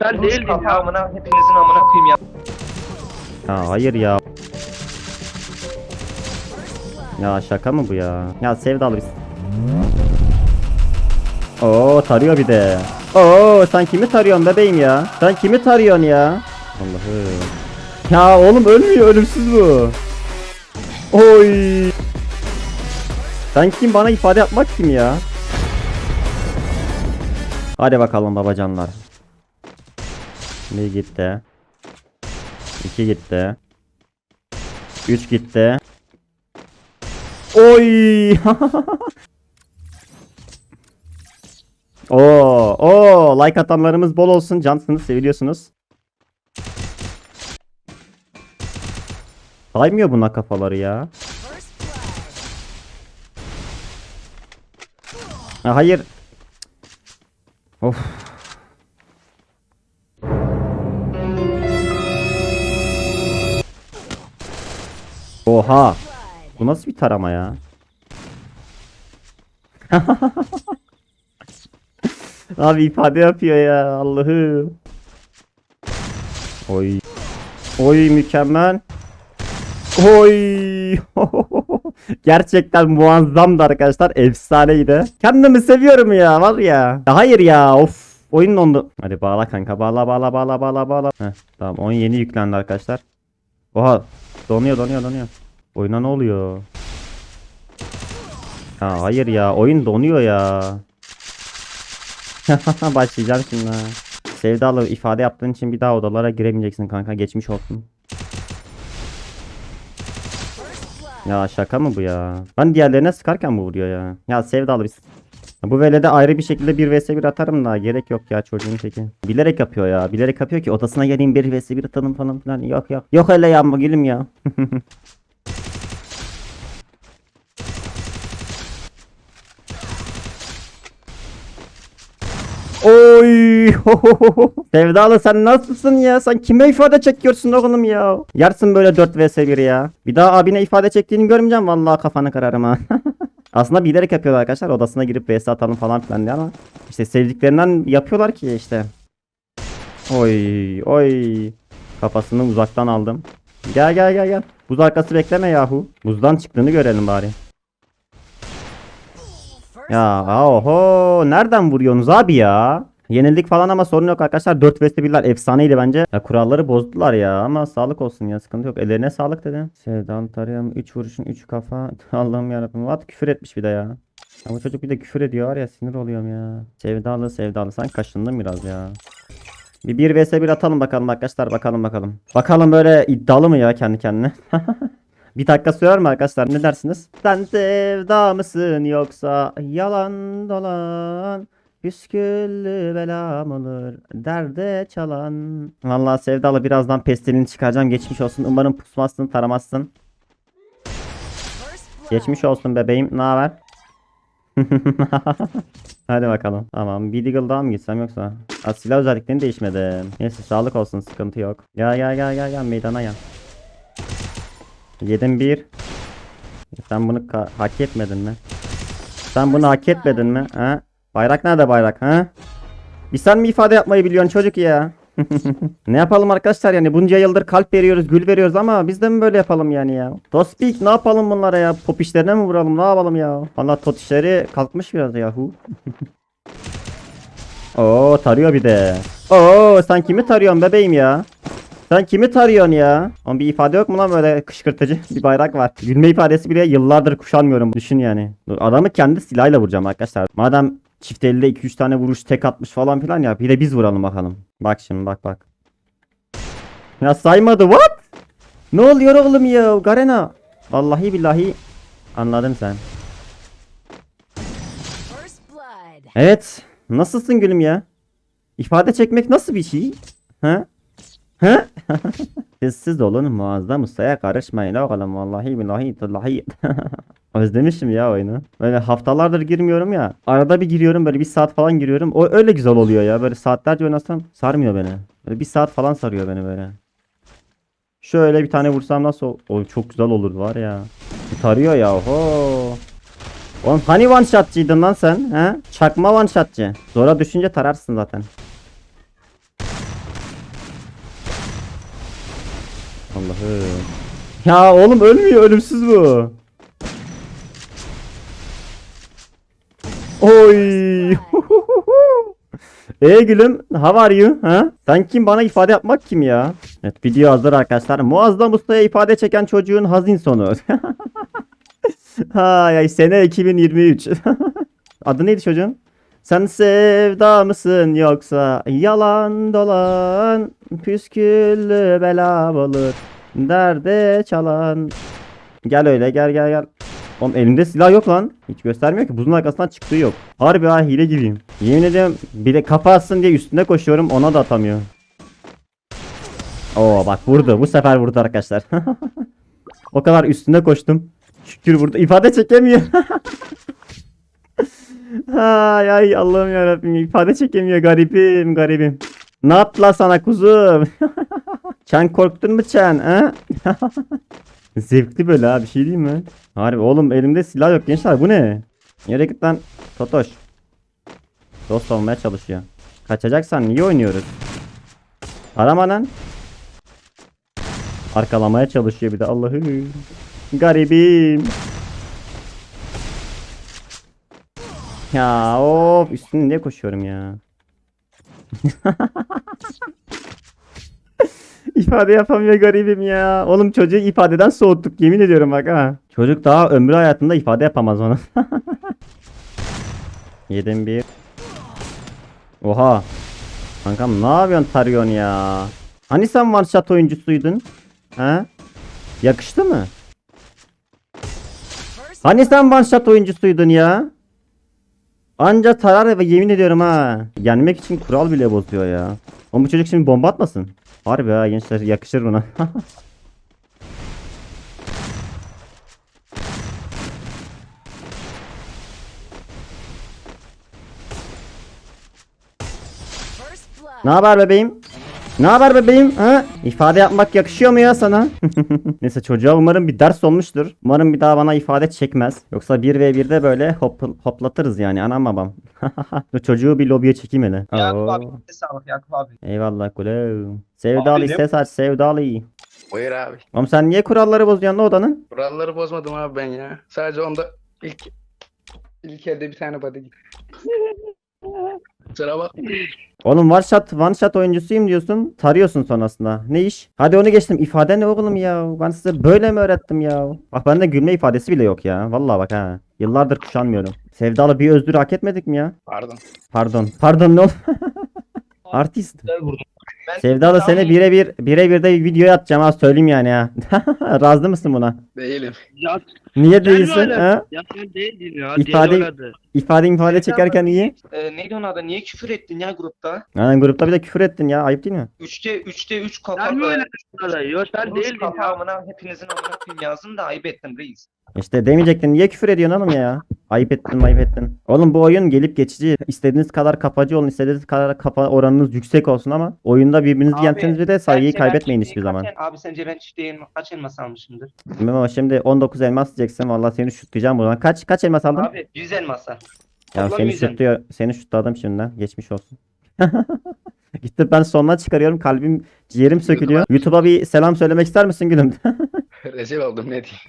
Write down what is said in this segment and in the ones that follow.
Ben değildim ya amına hepinizin amına koyayım ya. Ya hayır ya. Ya şaka mı bu ya? Ya sevdalı biz. Oo tarıyor bir de. Oo sen kimi tarıyorsun bebeğim ya? Sen kimi tarıyorsun ya? Allah'ım. Ya oğlum ölmüyor ölümsüz bu. Oy. Sen kim bana ifade yapmak kim ya? Hadi bakalım babacanlar. Bir gitti. 2 gitti. 3 gitti. Oy! Oo, oo, like atanlarımız bol olsun. Cansınız, seviliyorsunuz. Saymıyor buna kafaları ya. Ha, hayır. Of. Oha. Bu nasıl bir tarama ya? Abi ifade yapıyor ya Allah'ım. Oy. Oy mükemmel. Oy. Gerçekten muazzamdı arkadaşlar. Efsaneydi. Kendimi seviyorum ya var ya. hayır ya of. Oyun dondu. Hadi bağla kanka bağla bağla bağla bağla bağla. Heh, tamam oyun yeni yüklendi arkadaşlar. Oha donuyor donuyor donuyor. Oyuna ne oluyor? Ya hayır ya oyun donuyor ya. Başlayacağım şimdi. Sevdalı ifade yaptığın için bir daha odalara giremeyeceksin kanka geçmiş olsun. Ya şaka mı bu ya? Ben diğerlerine sıkarken mi vuruyor ya? Ya sevdalı biz. Bu velede ayrı bir şekilde 1 vs 1 atarım da gerek yok ya çocuğun teki. Bilerek yapıyor ya. Bilerek yapıyor ki odasına geleyim 1 vs 1 atalım falan filan. Yok yok. Yok öyle ya gülüm ya. Oy! Sevdalı sen nasılsın ya? Sen kime ifade çekiyorsun oğlum ya? Yarsın böyle 4 vs 1 ya. Bir daha abine ifade çektiğini görmeyeceğim. Vallahi kafanı kırarım ha. Aslında bilerek yapıyorlar arkadaşlar. Odasına girip vs atalım falan filan diye ama işte sevdiklerinden yapıyorlar ki işte. Oy oy. Kafasını uzaktan aldım. Gel gel gel gel. Buz arkası bekleme yahu. Buzdan çıktığını görelim bari. Ya oho nereden vuruyorsunuz abi ya? Yenildik falan ama sorun yok arkadaşlar. 4 vs 1'ler efsaneydi bence. Ya kuralları bozdular ya ama sağlık olsun ya sıkıntı yok. Ellerine sağlık dedi. Sevdan tarıyorum 3 vuruşun 3 kafa. Allah'ım yarabbim. What küfür etmiş bir de ya. Ya bu çocuk bir de küfür ediyor var ya sinir oluyorum ya. Sevdalı sevdalı sen kaşındın biraz ya. Bir 1 vs 1 atalım bakalım arkadaşlar bakalım bakalım. Bakalım böyle iddialı mı ya kendi kendine? Bir dakika sürer mi arkadaşlar ne dersiniz? Sen sevda mısın yoksa yalan dolan Püsküllü belam olur derde çalan Vallahi sevdalı birazdan pestilini çıkaracağım geçmiş olsun umarım pusmazsın taramazsın Geçmiş olsun bebeğim ne haber? Hadi bakalım. Tamam. Bir Deagle daha mı gitsem yoksa? Aa, silah özelliklerini değişmedim. Neyse sağlık olsun sıkıntı yok. Gel gel gel gel gel meydana gel. Yedim bir. Sen bunu hak etmedin mi? Sen bunu hak etmedin mi? Ha? Bayrak nerede bayrak ha? Bir sen mi ifade yapmayı biliyorsun çocuk ya? ne yapalım arkadaşlar yani bunca yıldır kalp veriyoruz gül veriyoruz ama biz de mi böyle yapalım yani ya? Tospik ne yapalım bunlara ya? Pop işlerine mi vuralım ne yapalım ya? Valla tot işleri kalkmış biraz yahu. Oo tarıyor bir de. Oo sen kimi tarıyorsun bebeğim ya? Sen kimi tarıyorsun ya? Ama bir ifade yok mu lan böyle kışkırtıcı bir bayrak var. Gülme ifadesi bile yıllardır kuşanmıyorum. Düşün yani. Dur, adamı kendi silahıyla vuracağım arkadaşlar. Madem çift elde 2-3 tane vuruş tek atmış falan filan ya. Bir de biz vuralım bakalım. Bak şimdi bak bak. Ya saymadı what? Ne oluyor oğlum ya Garena? Vallahi billahi anladın sen. Evet. Nasılsın gülüm ya? İfade çekmek nasıl bir şey? Ha? Ha? Sessiz olun muazzam ustaya karışmayın oğlum vallahi billahi tallahi. Özlemişim ya oyunu. Böyle haftalardır girmiyorum ya. Arada bir giriyorum böyle bir saat falan giriyorum. O öyle güzel oluyor ya. Böyle saatlerce oynasam sarmıyor beni. Böyle bir saat falan sarıyor beni böyle. Şöyle bir tane vursam nasıl O çok güzel olur var ya. Tarıyor ya. Ho. Oğlum hani one shotçıydın lan sen? He? Çakma one shotçı. Zora düşünce tararsın zaten. Allah'ım. Ya oğlum ölmüyor ölümsüz bu. Oy. E gülüm, how are you? Ha? Sen kim bana ifade yapmak kim ya? Evet video hazır arkadaşlar. Muazzam ustaya ifade çeken çocuğun hazin sonu. Hay ay sene 2023. Adı neydi çocuğun? Sen sevda mısın yoksa yalan dolan püsküllü bela olur derde çalan. Gel öyle gel gel gel. Oğlum elimde silah yok lan. Hiç göstermiyor ki. Buzun arkasından çıktığı yok. Harbi ha hile gibiyim. Yemin ediyorum bir de kafa atsın diye üstüne koşuyorum ona da atamıyor. Oo bak vurdu. Bu sefer vurdu arkadaşlar. o kadar üstüne koştum. Şükür vurdu. İfade çekemiyor. ay ay Allah'ım yarabbim ifade çekemiyor garibim garibim. Ne yaptılar sana kuzum? Çen korktun mu Çen? Ha? Zevkli böyle ha bir şey değil mi? Harbi oğlum elimde silah yok gençler bu ne? Yere git lan Totoş. Dost olmaya çalışıyor. Kaçacaksan niye oynuyoruz? Arama lan. Arkalamaya çalışıyor bir de Allah'ım. Garibim. Ya of üstüne niye koşuyorum ya? İfade yapamıyor garibim ya. Oğlum çocuğu ifadeden soğuttuk yemin ediyorum bak ha. Çocuk daha ömrü hayatında ifade yapamaz onu. Yedim bir. Oha. Kankam ne yapıyorsun tarıyorsun ya? Hani sen one oyuncusuydun? Ha? Yakıştı mı? Hani sen one oyuncusuydun ya? Anca tarar ve yemin ediyorum ha. Yenmek için kural bile bozuyor ya. Ama bu çocuk şimdi bomba atmasın. Harbi ha gençler yakışır buna. Ne haber bebeğim? Ne haber bebeğim? Ha? İfade yapmak yakışıyor mu ya sana? Neyse çocuğa umarım bir ders olmuştur. Umarım bir daha bana ifade çekmez. Yoksa 1v1'de böyle hop, hoplatırız yani anam babam. Çocuğu bir lobiye çekeyim hele. Yakup abi sağlık Yakup abi. Eyvallah kulüm. Sevdalı Abicim. ses aç sevdalı. Buyur abi. Oğlum sen niye kuralları bozuyorsun lan odanın? Kuralları bozmadım abi ben ya. Sadece onda ilk ilk elde bir tane body gitti. Kusura bakma. Oğlum one shot, one shot oyuncusuyum diyorsun. Tarıyorsun sonrasında. Ne iş? Hadi onu geçtim. İfade ne oğlum ya? Ben size böyle mi öğrettim ya? Bak bende gülme ifadesi bile yok ya. Vallahi bak ha. Yıllardır kuşanmıyorum. Sevdalı bir özür hak etmedik mi ya? Pardon. Pardon. Pardon ne oldu? Artist. Güzel vurdum. Ben Sevdalı seni birebir birebir de videoya atacağım ha söyleyeyim yani ha. Razı mısın buna? Değilim. Ya Niye değilsin öyle. ha? ya sen değildin ya. İfade-. İfade ifade çekerken iyi. e, neydi onun adı? Niye küfür ettin ya grupta? Yani grupta bir de küfür ettin ya. Ayıp değil mi? 3'te 3'te 3 kafa. Sen mi e, oynadın sana? Yo sen değildin ya. amına hepinizin amına yazdım da ayıp ettim reis. İşte demeyecektin. Niye küfür ediyorsun oğlum ya? Ayıp ettin ayıp ettin. Oğlum bu oyun gelip geçici. İstediğiniz kadar kapacı olun. istediğiniz kadar kafa oranınız yüksek olsun ama oyunda birbirinizi yenseniz bir de saygıyı Sence ben kaybetmeyin çiftliği hiçbir zaman. el- Abi sence ben çiftliğe kaç elmas almışımdır? Memo şimdi 19 elmas diyeceksin. Vallahi seni şutlayacağım buradan. Kaç kaç elmas aldın? Abi 100 elmasa. ya toplam seni 100 elmas. şutluyor. Seni şutladım şimdiden. Geçmiş olsun. Gitti ben sonuna çıkarıyorum. Kalbim ciğerim sökülüyor. YouTube'a bir selam söylemek ister misin gülüm? Rezil oldum ne diyeyim.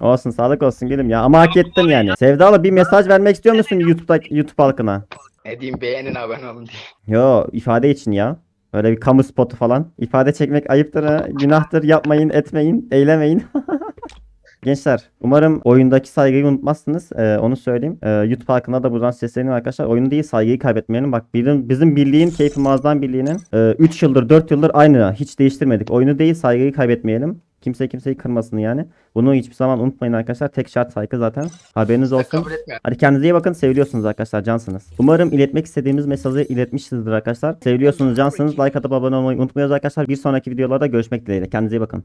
Olsun sağlık olsun gülüm ya. Ama hak ettin yani. Sevdalı bir mesaj vermek istiyor musun YouTube'da YouTube halkına? Ne diyeyim beğenin abone olun diye. Yo ifade için ya. Böyle bir kamu spotu falan. İfade çekmek ayıptır ha. Günahtır. Yapmayın, etmeyin, eylemeyin. Gençler umarım oyundaki saygıyı unutmazsınız. Ee, onu söyleyeyim. Ee, YouTube halkına da buradan sesleneyim arkadaşlar. Oyun değil saygıyı kaybetmeyelim. Bak bizim, bizim birliğin, keyfi muazzam birliğinin 3 yıldır 4 yıldır aynı. Hiç değiştirmedik. Oyunu değil saygıyı kaybetmeyelim. Kimse kimseyi kırmasın yani. Bunu hiçbir zaman unutmayın arkadaşlar. Tek şart saygı zaten. Haberiniz olsun. Hadi kendinize iyi bakın. Seviliyorsunuz arkadaşlar. Cansınız. Umarım iletmek istediğimiz mesajı iletmişizdir arkadaşlar. Seviliyorsunuz. Cansınız. Like atıp abone olmayı unutmuyoruz arkadaşlar. Bir sonraki videolarda görüşmek dileğiyle. Kendinize iyi bakın.